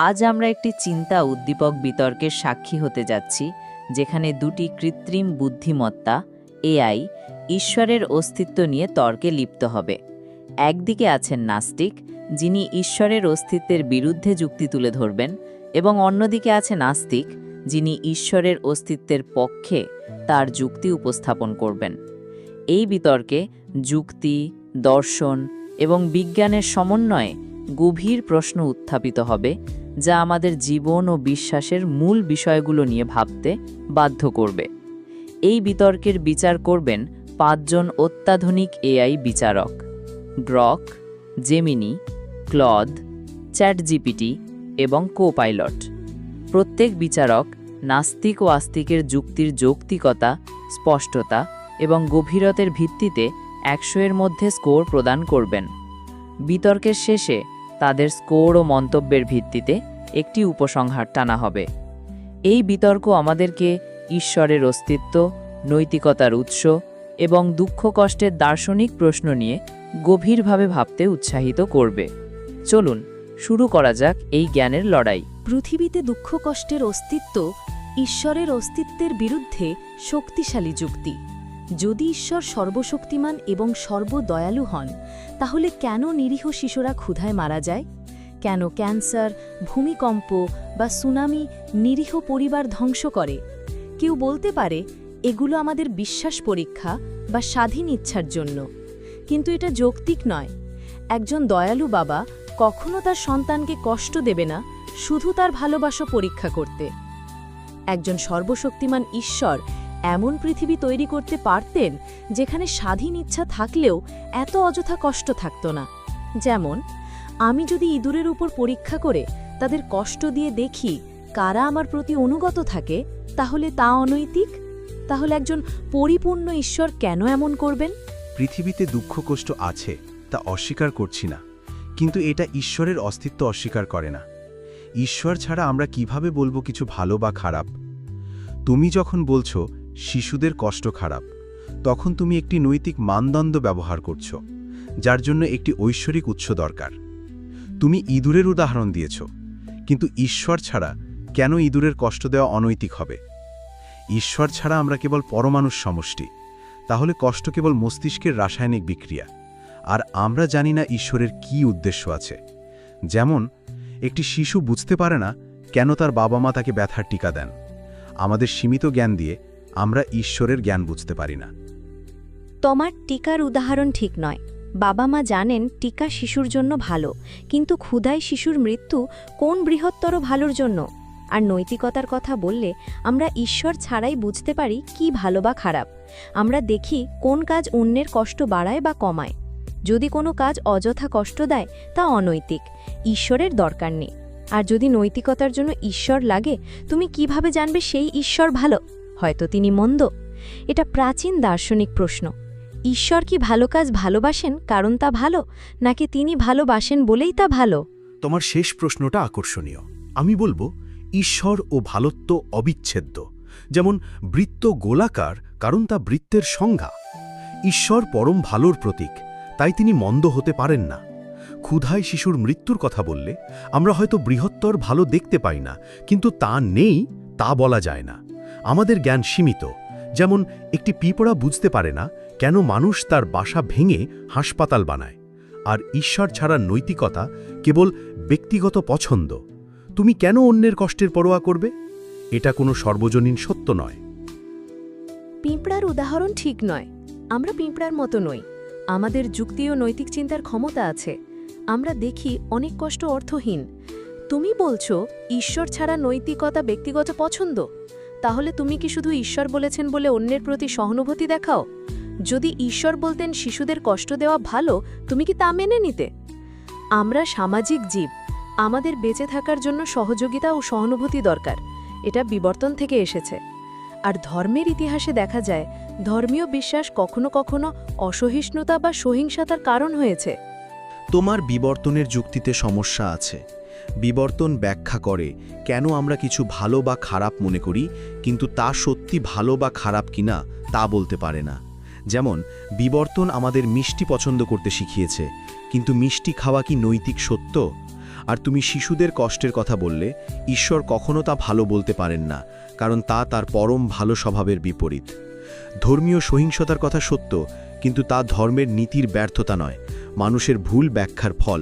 আজ আমরা একটি চিন্তা উদ্দীপক বিতর্কের সাক্ষী হতে যাচ্ছি, যেখানে দুটি কৃত্রিম বুদ্ধিমত্তা, এআই, ঈশ্বরের অস্তিত্ব নিয়ে তর্কে লিপ্ত হবে। একদিকে আছেন নাস্তিক, যিনি ঈশ্বরের অস্তিত্বের বিরুদ্ধে যুক্তি তুলে ধরবেন, এবং অন্যদিকে আছে নাস্তিক যিনি ঈশ্বরের অস্তিত্বের পক্ষে তার যুক্তি উপস্থাপন করবেন। এই বিতর্কে যুক্তি, দর্শন এবং বিজ্ঞানের সমন্বয়ে গভীর প্রশ্ন উত্থাপিত হবে, যা আমাদের জীবন ও বিশ্বাসের মূল বিষয়গুলো নিয়ে ভাবতে বাধ্য করবে। এই বিতর্কের বিচার করবেন পাঁচজন অত্যাধুনিক এআই বিচারক, Grok, Gemini, Claude ChatGPT এবং কোপাইলট। প্রত্যেক বিচারক নাস্তিক ও আস্তিকের যুক্তির যৌক্তিকতা, স্পষ্টতা এবং গভীরতের ভিত্তিতে একশো এর মধ্যে স্কোর প্রদান করবেন। বিতর্কের শেষে তাদের স্কোর ও মন্তব্যের ভিত্তিতে একটি উপসংহার টানা হবে। এই বিতর্ক আমাদেরকে ঈশ্বরের অস্তিত্ব, নৈতিকতার উৎস এবং দুঃখ কষ্টের দার্শনিক প্রশ্ন নিয়ে গভীরভাবে ভাবতে উৎসাহিত করবে। চলুন, শুরু করা যাক এই জ্ঞানের লড়াই। পৃথিবীতে দুঃখ কষ্টের অস্তিত্ব ঈশ্বরের অস্তিত্বের বিরুদ্ধে শক্তিশালী যুক্তি। যদি ঈশ্বর সর্বশক্তিমান এবং সর্বদয়ালু হন, তাহলে কেন নিরীহ শিশুরা ক্ষুধায় মারা যায়? কেন ক্যান্সার, ভূমিকম্প বা সুনামি নিরীহ পরিবার ধ্বংস করে? কেউ বলতে পারে, এগুলো আমাদের বিশ্বাস পরীক্ষা বা স্বাধীন ইচ্ছার জন্য। কিন্তু এটা যৌক্তিক নয়। একজন দয়ালু বাবা কখনো তার সন্তানকে কষ্ট দেবে না, শুধু তার ভালোবাসা পরীক্ষা করতে। একজন সর্বশক্তিমান ঈশ্বর এমন পৃথিবী তৈরি করতে পারতেন যেখানে স্বাধীন ইচ্ছা থাকলেও এত অযথা কষ্ট থাকত না। যেমন, আমি যদি ইঁদুরের উপর পরীক্ষা করে তাদের কষ্ট দিয়ে দেখি কারা আমার প্রতি অনুগত থাকে, তাহলে তা অনৈতিক? তাহলে একজন পরিপূর্ণ ঈশ্বর কেন এমন করবেন? পৃথিবীতে দুঃখ কষ্ট আছে, তা অস্বীকার করছি না। কিন্তু এটা ঈশ্বরের অস্তিত্ব অস্বীকার করে না। ঈশ্বর ছাড়া আমরা কীভাবে বলব কিছু ভালো বা খারাপ? তুমি যখন বলছো শিশুদের কষ্ট খারাপ। তখন তুমি একটি নৈতিক মানদণ্ড ব্যবহার করছ, যার জন্য একটি ঐশ্বরিক উৎস দরকার। তুমি ইঁদুরের উদাহরণ দিয়েছ, কিন্তু ঈশ্বর ছাড়া কেন ইঁদুরের কষ্ট দেওয়া অনৈতিক হবে? ঈশ্বর ছাড়া আমরা কেবল পরমাণুর সমষ্টি, তাহলে কষ্ট কেবল মস্তিষ্কের রাসায়নিক বিক্রিয়া। আর আমরা জানি না ঈশ্বরের কি উদ্দেশ্য আছে। যেমন, একটি শিশু বুঝতে পারে না কেন তার বাবা মা তাকে ব্যথার টিকা দেন। আমাদের সীমিত জ্ঞান দিয়ে আমরা ঈশ্বরের জ্ঞান বুঝতে পারি না। তোমার টিকার উদাহরণ ঠিক নয়। বাবা মা জানেন টিকা শিশুর জন্য ভালো, কিন্তু ক্ষুধায় শিশুর মৃত্যু কোন বৃহত্তর ভালোর জন্য? আর নৈতিকতার কথা বললে আমরা ঈশ্বর ছাড়াই বুঝতে পারি কি ভালো বা খারাপ। আমরা দেখি কোন কাজ অন্যের কষ্ট বাড়ায় বা কমায়। যদি কোনো কাজ অযথা কষ্ট দেয়, তা অনৈতিক, ঈশ্বরের দরকার নেই। আর যদি নৈতিকতার জন্য ঈশ্বর লাগে, তুমি কীভাবে জানবে সেই ঈশ্বর ভালো? হয়তো তিনি মন্দ। এটা প্রাচীন দার্শনিক প্রশ্ন। ঈশ্বর কি ভালো কাজ ভালোবাসেন কারণ তা ভালো, নাকি তিনি ভালোবাসেন বলেই তা ভালো? তোমার শেষ প্রশ্নটা আকর্ষণীয়। আমি বলব, ঈশ্বর ও ভালত্ব অবিচ্ছেদ্য। যেমন, বৃত্ত গোলাকার কারণ তা বৃত্তের সংজ্ঞা। ঈশ্বর পরম ভালোর প্রতীক, তাই তিনি মন্দ হতে পারেন না। ক্ষুধায় শিশুর মৃত্যুর কথা বললে, আমরা হয়তো বৃহত্তর ভালো দেখতে পাই না, কিন্তু তা নেই, তা বলা যায় না। আমাদের জ্ঞান সীমিত। যেমন, একটি পিঁপড়া বুঝতে পারে না কেন মানুষ তার বাসা ভেঙে হাসপাতাল বানায়। আর ঈশ্বর ছাড়া নৈতিকতা কেবল ব্যক্তিগত পছন্দ। তুমি কেন অন্যের কষ্টের পরোয়া করবে? এটা কোনো সর্বজনীন সত্য নয়। পিঁপড়ার উদাহরণ ঠিক নয়। আমরা পিঁপড়ার মতো নই। আমাদের যুক্তি ও নৈতিক চিন্তার ক্ষমতা আছে। আমরা দেখি অনেক কষ্ট অর্থহীন। তুমি বলছো, ঈশ্বর ছাড়া নৈতিকতা ব্যক্তিগত পছন্দ? তাহলে তুমি কি শুধু ঈশ্বর বলেছেন বলে অন্যের প্রতি সহানুভূতি দেখাও? যদি ঈশ্বর বলতেন শিশুদের কষ্ট দেওয়া ভালো, তুমি কি তা মেনে নিতে? আমরা সামাজিক জীব, আমাদের বেঁচে থাকার জন্য সহযোগিতা ও সহানুভূতি দরকার, এটা বিবর্তন থেকে এসেছে। আর ধর্মের ইতিহাসে দেখা যায়, ধর্মীয় বিশ্বাস কখনো কখনো অসহিষ্ণুতা বা সহিংসতার কারণ হয়েছে। তোমার বিবর্তনের যুক্তিতে সমস্যা আছে। বিবর্তন ব্যাখ্যা করে কেন আমরা কিছু ভালো বা খারাপ মনে করি, কিন্তু তা সত্যি ভালো বা খারাপ কিনা তা বলতে পারে না। যেমন, বিবর্তন আমাদের মিষ্টি পছন্দ করতে শিখিয়েছে, কিন্তু মিষ্টি খাওয়া কি নৈতিক সত্য? আর তুমি শিশুদের কষ্টের কথা বললে, ঈশ্বর কখনো তা ভালো বলতে পারেন না, কারণ তা তার পরম ভালো স্বভাবের বিপরীত। ধর্মীয় সহিংসতার কথা সত্য, কিন্তু তা ধর্মের নীতির ব্যর্থতা নয়, মানুষের ভুল ব্যাখ্যার ফল।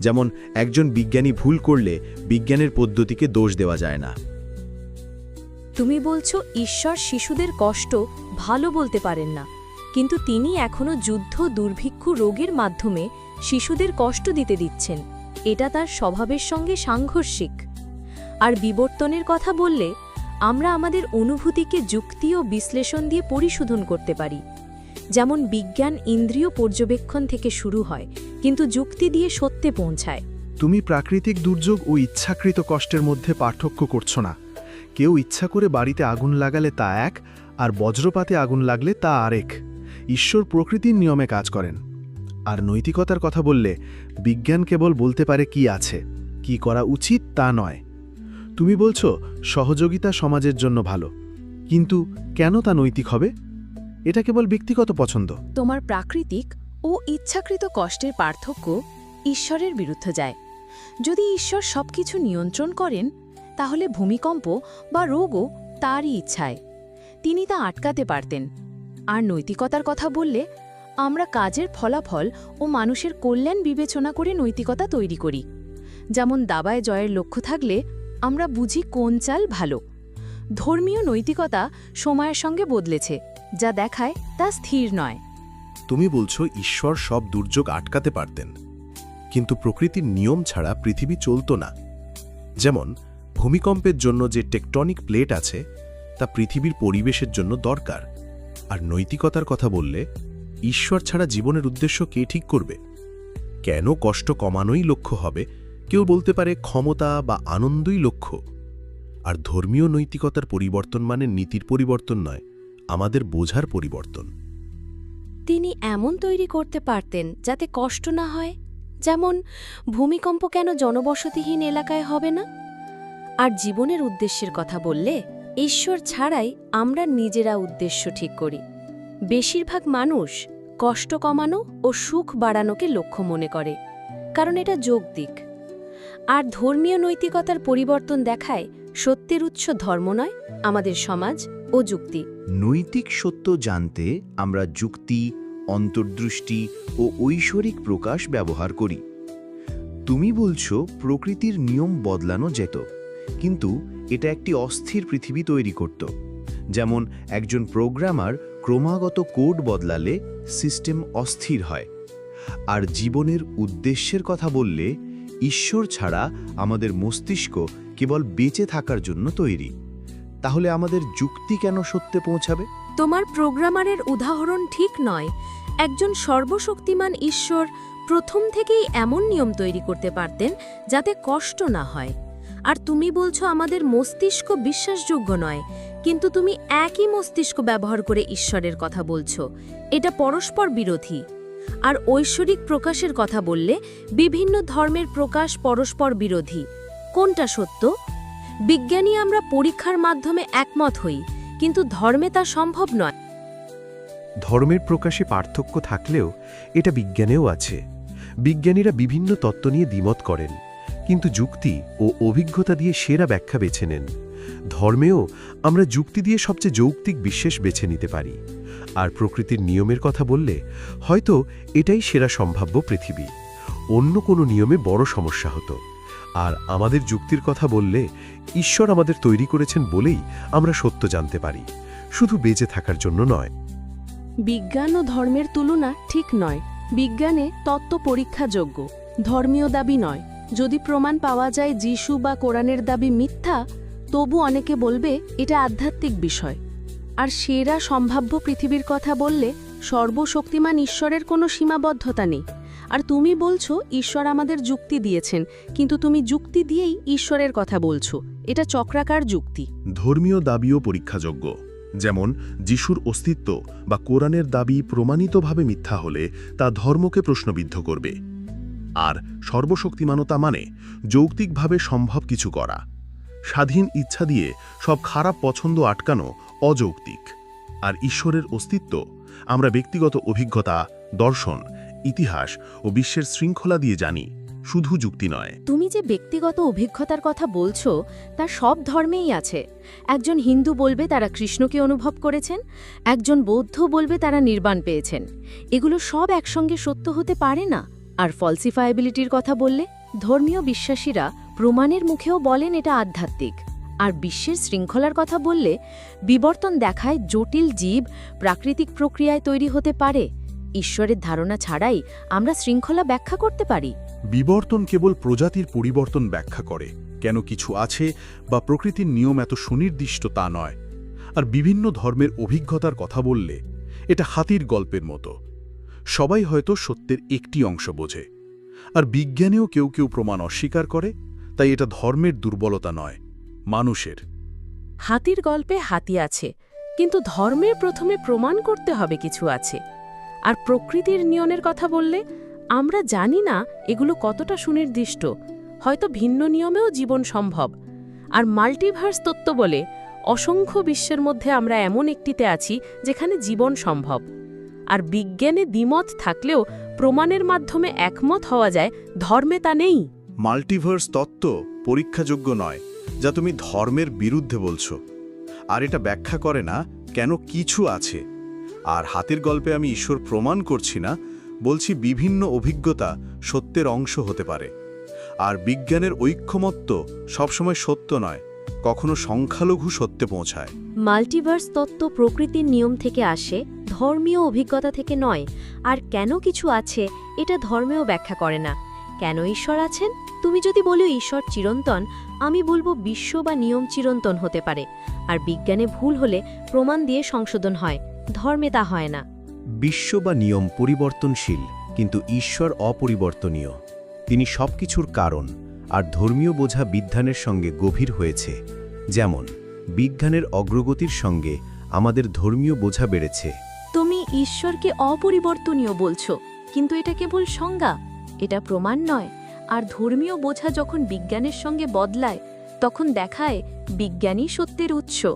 যেমন একজন বিজ্ঞানী ভুল করলে বিজ্ঞানের পদ্ধতিকে দোষ দেওয়া যায় না। তুমি বলছো ঈশ্বর শিশুদের কষ্ট ভালো বলতে পারেন না, কিন্তু তিনি এখনও যুদ্ধ দুর্ভিক্ষ রোগের মাধ্যমে শিশুদের কষ্ট দিতে দিচ্ছেন। এটা তার স্বভাবের সঙ্গে সাংঘর্ষিক। আর বিবর্তনের কথা বললে আমরা আমাদের অনুভূতিকে যুক্তি ও বিশ্লেষণ দিয়ে পরিশোধন করতে পারি। যেমন বিজ্ঞান ইন্দ্রিয় পর্যবেক্ষণ থেকে শুরু হয়, কিন্তু যুক্তি দিয়ে সত্যে পৌঁছায়। তুমি প্রাকৃতিক দুর্যোগ ও ইচ্ছাকৃত কষ্টের মধ্যে পার্থক্য করছ না। কেউ ইচ্ছা করে বাড়িতে আগুন লাগালে তা এক, আর বজ্রপাতে আগুন লাগলে তা আরেক। ঈশ্বর প্রকৃতির নিয়মে কাজ করেন। আর নৈতিকতার কথা বললে, বিজ্ঞান কেবল বলতে পারে কি আছে, কি করা উচিত তা নয়। তুমি বলছো, সহযোগিতা সমাজের জন্য ভালো। কিন্তু কেন তা নৈতিক হবে? এটা কেবল ব্যক্তিগত পছন্দ। তোমার প্রাকৃতিক ও ইচ্ছাকৃত কষ্টের পার্থক্য ঈশ্বরের বিরুদ্ধে যায়। যদি ঈশ্বর সবকিছু নিয়ন্ত্রণ করেন, তাহলে ভূমিকম্প বা রোগও তারই ইচ্ছায়। তিনি তা আটকাতে পারতেন। আর নৈতিকতার কথা বললে, আমরা কাজের ফলাফল ও মানুষের কল্যাণ বিবেচনা করে নৈতিকতা তৈরি করি। যেমন দাবায় জয়ের লক্ষ্য থাকলে আমরা বুঝি কোন চাল ভালো। ধর্মীয় নৈতিকতা সময়ের সঙ্গে বদলেছে। যা দেখায় তা স্থির নয়। তুমি বলছো ঈশ্বর সব দুর্যোগ আটকাতে পারতেন। কিন্তু প্রকৃতির নিয়ম ছাড়া পৃথিবী চলত না। যেমন, ভূমিকম্পের জন্য যে টেকটনিক প্লেট আছে, তা পৃথিবীর পরিবেশের জন্য দরকার। আর নৈতিকতার কথা বললে, ঈশ্বর ছাড়া জীবনের উদ্দেশ্য কে ঠিক করবে? কেন কষ্ট কমানোই লক্ষ্য হবে? কেউ বলতে পারে ক্ষমতা বা আনন্দই লক্ষ্য। আর ধর্মীয় নৈতিকতার পরিবর্তন মানে নীতির পরিবর্তন নয়। আমাদের বোঝার পরিবর্তন। তিনি এমন তৈরি করতে পারতেন যাতে কষ্ট না হয়, যেমন ভূমিকম্প কেন জনবসতিহীন এলাকায় হবে না? আর জীবনের উদ্দেশ্যের কথা বললে, ঈশ্বর ছাড়াই আমরা নিজেরা উদ্দেশ্য ঠিক করি। বেশিরভাগ মানুষ কষ্ট কমানো ও সুখ বাড়ানোকে লক্ষ্য মনে করে, কারণ এটা যৌক্তিক। আর ধর্মীয় নৈতিকতার পরিবর্তন দেখায় সত্যের উৎস ধর্ম নয়, আমাদের সমাজ ও যুক্তি। নৈতিক সত্য জানতে আমরা যুক্তি, অন্তর্দৃষ্টি ও ঐশ্বরিক প্রকাশ ব্যবহার করি। তুমি বলছো প্রকৃতির নিয়ম বদলানো যেত, কিন্তু এটা একটি অস্থির পৃথিবী তৈরি করত। যেমন একজন প্রোগ্রামার ক্রমাগত কোড বদলালে সিস্টেম অস্থির হয়। আর জীবনের উদ্দেশ্যের কথা বললে ঈশ্বর ছাড়া আমাদের মস্তিষ্ক কেবল বেঁচে থাকার জন্য তৈরি। তাহলে আমাদের যুক্তি কেন সত্যে পৌঁছাবে? তোমার প্রোগ্রামারের উদাহরণ ঠিক নয়। একজন সর্বশক্তিমান ঈশ্বর প্রথম থেকেই এমন নিয়ম তৈরি করতে পারতেন যাতে কষ্ট না হয়। আর তুমি বলছো আমাদের মস্তিষ্ক বিশ্বাসযোগ্য নয়, কিন্তু তুমি একই মস্তিষ্ক ব্যবহার করে ঈশ্বরের কথা বলছো। এটা পরস্পর বিরোধী। আর ঐশ্বরিক প্রকাশের কথা বললে বিভিন্ন ধর্মের প্রকাশ পরস্পর বিরোধী। কোনটা সত্য? বিজ্ঞানী আমরা পরীক্ষার মাধ্যমে একমত হই, কিন্তু ধর্মে তা সম্ভব নয়। ধর্মের প্রকাশে পার্থক্য থাকলেও এটা বিজ্ঞানেও আছে। বিজ্ঞানীরা বিভিন্ন তত্ত্ব নিয়ে দ্বিমত করেন, কিন্তু যুক্তি ও অভিজ্ঞতা দিয়ে সেরা ব্যাখ্যা বেছে নেন। ধর্মেও আমরা যুক্তি দিয়ে সবচেয়ে যৌক্তিক বিশ্বাস বেছে নিতে পারি। আর প্রকৃতির নিয়মের কথা বললে হয়তো এটাই সেরা সম্ভাব্য পৃথিবী। অন্য কোনো নিয়মে বড় সমস্যা হতো। আর আমাদের যুক্তির কথা বললে ঈশ্বর আমাদের তৈরি করেছেন বলেই আমরা সত্য জানতে পারি। শুধু বেঁচে থাকার জন্য নয়। বিজ্ঞান ও ধর্মের তুলনা ঠিক নয়। বিজ্ঞানে তত্ত্ব পরীক্ষাযোগ্য। ধর্মীয় দাবি নয়। যদি প্রমাণ পাওয়া যায় যিশু বা কোরআনের দাবি মিথ্যা, তবু অনেকে বলবে এটা আধ্যাত্মিক বিষয়। আর সেরা সম্ভাব্য পৃথিবীর কথা বললে সর্বশক্তিমান ঈশ্বরের কোনো সীমাবদ্ধতা নেই। আর তুমি বলছো, ঈশ্বর আমাদের যুক্তি দিয়েছেন, কিন্তু তুমি যুক্তি দিয়েই ঈশ্বরের কথা বলছো। এটা চক্রাকার যুক্তি। ধর্মীয় দাবিও পরীক্ষাযোগ্য। যেমন, যিশুর অস্তিত্ব বা কোরআনের দাবি প্রমাণিতভাবে মিথ্যা হলে তা ধর্মকে প্রশ্নবিদ্ধ করবে। আর সর্বশক্তিমানতা মানে যৌক্তিকভাবে সম্ভব কিছু করা। স্বাধীন ইচ্ছা দিয়ে সব খারাপ পছন্দ আটকানো অযৌক্তিক। আর ঈশ্বরের অস্তিত্ব, আমরা ব্যক্তিগত অভিজ্ঞতা, দর্শন ইতিহাস ও বিশ্বের শৃঙ্খলা দিয়ে জানি, শুধু যুক্তি নয়। তুমি যে ব্যক্তিগত অভিজ্ঞতার কথা বলছো, তা সব ধর্মেই আছে। একজন হিন্দু বলবে তারা কৃষ্ণকে অনুভব করেছেন, একজন বৌদ্ধ বলবে তারা নির্বাণ পেয়েছেন। এগুলো সব একসঙ্গে সত্য হতে পারে না? আর ফলসিফায়াবিলিটির কথা বললে, ধর্মীয় বিশ্বাসীরা প্রমাণের মুখেও বলেন এটা আধ্যাত্মিক। আর বিশ্বের শৃঙ্খলার কথা বললে, বিবর্তন দেখায় জটিল জীব প্রাকৃতিক প্রক্রিয়ায় তৈরি হতে পারে। ঈশ্বরের ধারণা ছাড়াই আমরা শৃঙ্খলা ব্যাখ্যা করতে পারি। বিবর্তন কেবল প্রজাতির পরিবর্তন ব্যাখ্যা করে কেন কিছু আছে বা প্রকৃতির নিয়ম এত সুনির্দিষ্ট তা নয়। আর বিভিন্ন ধর্মের অভিজ্ঞতার কথা বললে এটা হাতির গল্পের মতো। সবাই হয়তো সত্যের একটি অংশ বোঝে। আর বিজ্ঞানেও কেউ কেউ প্রমাণ অস্বীকার করে তাই এটা ধর্মের দুর্বলতা নয় মানুষের। হাতির গল্পে হাতি আছে কিন্তু ধর্মের প্রথমে প্রমাণ করতে হবে কিছু আছে। আর প্রকৃতির নিয়মের কথা বললে, আমরা জানি না এগুলো কতটা সুনির্দিষ্ট, হয়তো ভিন্ন নিয়মেও জীবন সম্ভব। আর মাল্টিভার্স তত্ত্ব বলে, অসংখ্য বিশ্বের মধ্যে আমরা এমন একটিতে আছি যেখানে জীবন সম্ভব। আর বিজ্ঞানে দ্বিমত থাকলেও প্রমাণের মাধ্যমে একমত হওয়া যায়, ধর্মে তা নেই। মাল্টিভার্স তত্ত্ব পরীক্ষাযোগ্য নয়, যা তুমি ধর্মের বিরুদ্ধে বলছো। আর এটা ব্যাখ্যা করে না কেন কিছু আছে। আর হাতের গল্পে আমি ঈশ্বর প্রমাণ করছি না, বলছি বিভিন্ন অভিজ্ঞতা সত্যের অংশ হতে পারে। আর বিজ্ঞানের ঐক্যমত্য সবসময় সত্য নয়, কখনো সংখ্যালঘু সত্যে পৌঁছায়। মাল্টিভার্স তত্ত্ব প্রকৃতির নিয়ম থেকে আসে, ধর্মীয় অভিজ্ঞতা থেকে নয়, আর কেন কিছু আছে এটা ধর্মেও ব্যাখ্যা করে না। কেন ঈশ্বর আছেন? তুমি যদি বলো ঈশ্বর চিরন্তন, আমি বলব বিশ্ব বা নিয়ম চিরন্তন হতে পারে, আর বিজ্ঞানে ভুল হলে প্রমাণ দিয়ে সংশোধন হয়। ধর্মে তা হয় না। বিশ্ব বা নিয়ম পরিবর্তনশীল কিন্তু ঈশ্বর অপরিবর্তনীয়। তিনি সবকিছুর কারণ আর ধর্মীয় বোঝা বিজ্ঞানের সঙ্গে গভীর হয়েছে। যেমন বিজ্ঞানের অগ্রগতির সঙ্গে আমাদের ধর্মীয় বোঝা বেড়েছে। তুমি ঈশ্বরকে অপরিবর্তনীয় বলছো কিন্তু এটা কেবল সংজ্ঞা এটা প্রমাণ নয়। আর ধর্মীয় বোঝা যখন বিজ্ঞানের সঙ্গে বদলায় তখন দেখায় বিজ্ঞানই সত্যের উৎস।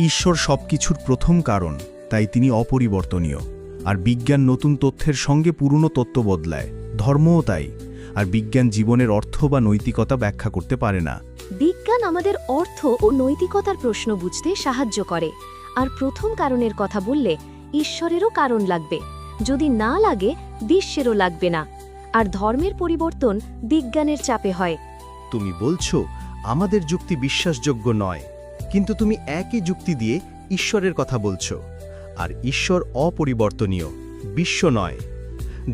ঈশ্বর সবকিছুর প্রথম কারণ তাই তিনি অপরিবর্তনীয়। আর বিজ্ঞান নতুন তথ্যের সঙ্গে পুরনো তত্ত্ব বদলায়। ধর্মও তাই। আর বিজ্ঞান জীবনের অর্থ বা নৈতিকতা ব্যাখ্যা করতে পারে না। বিজ্ঞান আমাদের অর্থ ও নৈতিকতার প্রশ্ন বুঝতে সাহায্য করে। আর প্রথম কারণের কথা বললে ঈশ্বরেরও কারণ লাগবে। যদি না লাগে বিশ্বেরও লাগবে না। আর ধর্মের পরিবর্তন বিজ্ঞানের চাপে হয়। তুমি বলছো আমাদের যুক্তি বিশ্বাসযোগ্য নয়। কিন্তু তুমি একই যুক্তি দিয়ে ঈশ্বরের কথা বলছো। আর ঈশ্বর অপরিবর্তনীয় বিশ্ব নয়।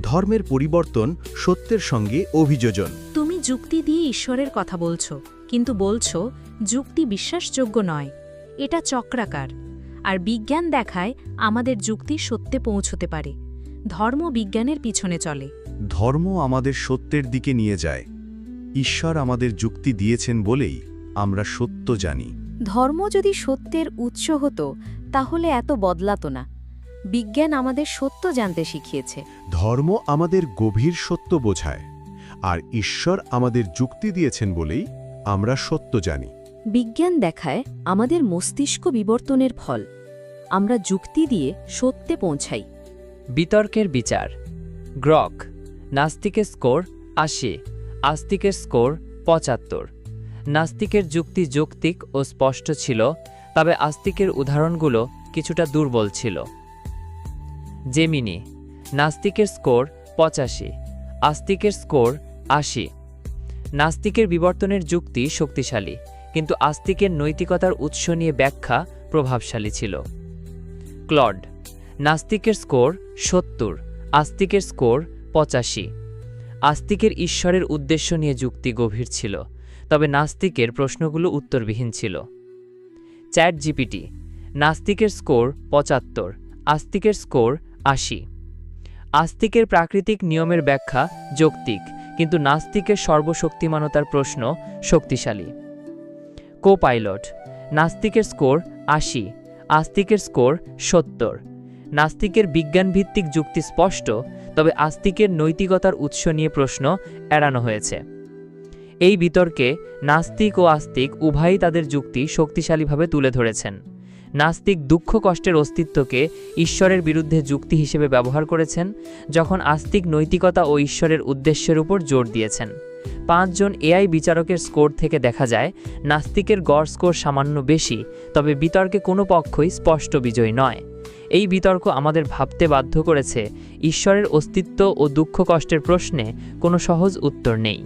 ধর্মের পরিবর্তন সত্যের সঙ্গে অভিযোজন। তুমি যুক্তি দিয়ে ঈশ্বরের কথা বলছো কিন্তু বলছো যুক্তি বিশ্বাসযোগ্য নয়। এটা চক্রাকার। আর বিজ্ঞান দেখায় আমাদের যুক্তি সত্যে পৌঁছতে পারে। ধর্ম বিজ্ঞানের পিছনে চলে। ধর্ম আমাদের সত্যের দিকে নিয়ে যায়। ঈশ্বর আমাদের যুক্তি দিয়েছেন বলেই আমরা সত্য জানি। ধর্ম যদি সত্যের উৎস হতো তাহলে এত বদলাতো না। বিজ্ঞান আমাদের সত্য জানতে শিখিয়েছে। ধর্ম আমাদের গভীর সত্য বোঝায় আর ঈশ্বর আমাদের যুক্তি দিয়েছেন বলেই আমরা সত্য জানি। বিজ্ঞান দেখায় আমাদের মস্তিষ্ক বিবর্তনের ফল। আমরা যুক্তি দিয়ে সত্যে পৌঁছাই। বিতর্কের বিচার। গ্রক নাস্তিকের স্কোর আশি আস্তিকের স্কোর পঁচাত্তর। নাস্তিকের যুক্তি যৌক্তিক ও স্পষ্ট ছিল, তবে আস্তিকের উদাহরণগুলো কিছুটা দুর্বল ছিল। জেমিনি, নাস্তিকের স্কোর পঁচাশি, আস্তিকের স্কোর আশি। নাস্তিকের বিবর্তনের যুক্তি শক্তিশালী, কিন্তু আস্তিকের নৈতিকতার উৎস নিয়ে ব্যাখ্যা প্রভাবশালী ছিল। ক্লড, নাস্তিকের স্কোর সত্তর, আস্তিকের স্কোর পঁচাশি। আস্তিকের ঈশ্বরের উদ্দেশ্য নিয়ে যুক্তি গভীর ছিল তবে নাস্তিকের প্রশ্নগুলো উত্তরবিহীন ছিল। চ্যাট জিপিটি নাস্তিকের স্কোর পঁচাত্তর, আস্তিকের স্কোর আশি। আস্তিকের প্রাকৃতিক নিয়মের ব্যাখ্যা যৌক্তিক, কিন্তু নাস্তিকের সর্বশক্তিমানতার প্রশ্ন শক্তিশালী। কো পাইলট নাস্তিকের স্কোর আশি, আস্তিকের স্কোর সত্তর। নাস্তিকের বিজ্ঞানভিত্তিক যুক্তি স্পষ্ট, তবে আস্তিকের নৈতিকতার উৎস নিয়ে প্রশ্ন এড়ানো হয়েছে। এই বিতর্কে নাস্তিক ও আস্তিক উভয়ই তাদের যুক্তি শক্তিশালীভাবে তুলে ধরেছেন। নাস্তিক দুঃখ কষ্টের অস্তিত্বকে ঈশ্বরের বিরুদ্ধে যুক্তি হিসেবে ব্যবহার করেছেন, যখন আস্তিক নৈতিকতা ও ঈশ্বরের উদ্দেশ্যের উপর জোর দিয়েছেন। পাঁচজন এআই বিচারকের স্কোর থেকে দেখা যায়, নাস্তিকের গড় স্কোর সামান্য বেশি, তবে বিতর্কে কোনো পক্ষই স্পষ্ট বিজয়ী নয়। এই বিতর্ক আমাদের ভাবতে বাধ্য করেছে, ঈশ্বরের অস্তিত্ব ও দুঃখ কষ্টের প্রশ্নে কোনো সহজ উত্তর নেই।